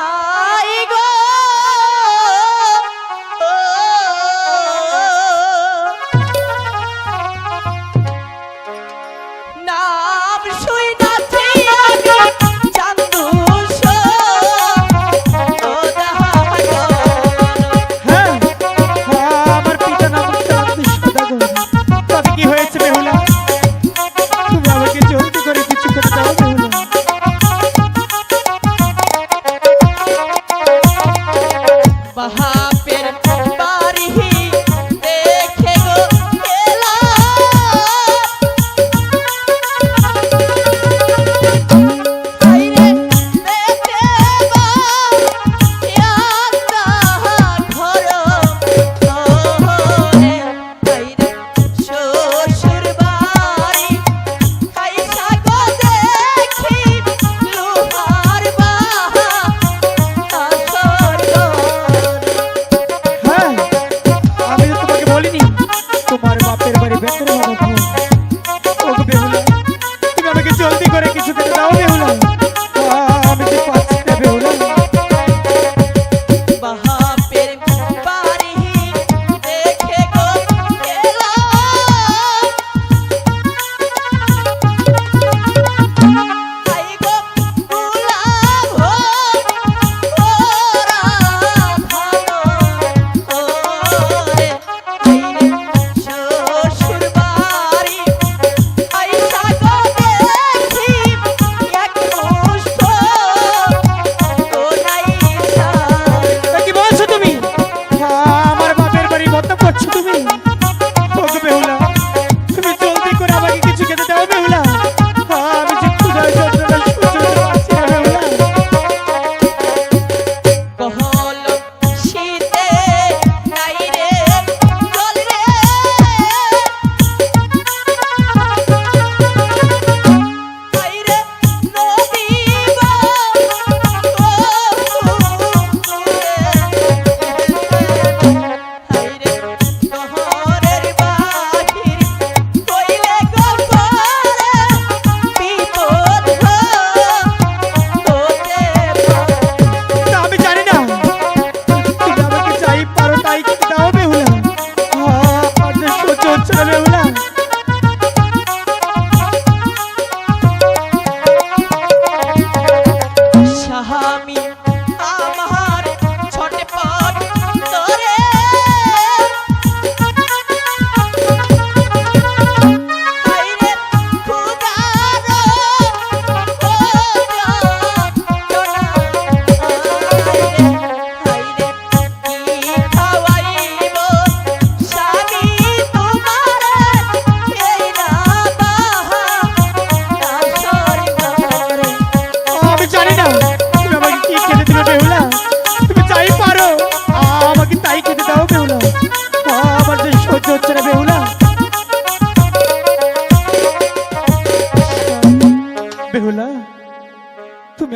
Oh.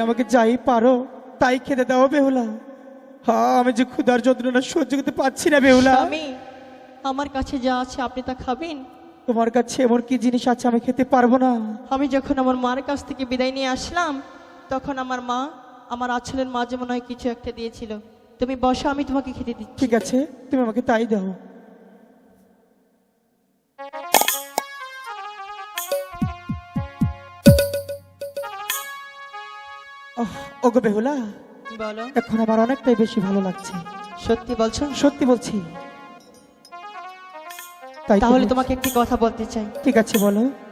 আমাকে যাই পারো তাই খেতে দাও বেহুলা। হ্যাঁ আমি যে ক্ষুধার যন্ত্রণা সহ্য করতে পারছি না বেহুলা। আমি আমার কাছে যা আছে আপনি তা খাবেন? তোমার কাছে এমন কি জিনিস আছে আমি খেতে পারব না? আমি যখন আমার মার কাছ থেকে বিদায় নিয়ে আসলাম তখন আমার মা আমার আছলের মাঝে মনে হয় কিছু একটা দিয়েছিল। তুমি বসো আমি তোমাকে খেতে দিচ্ছি। ঠিক আছে তুমি আমাকে তাই দাও। ওগো বেহুলা বলো। এখন আমার অনেকটাই বেশি ভালো লাগছে। সত্যি বলছো? সত্যি বলছি। তাহলে তোমাকে একটি কথা বলতে চাই। ঠিক আছে বলো।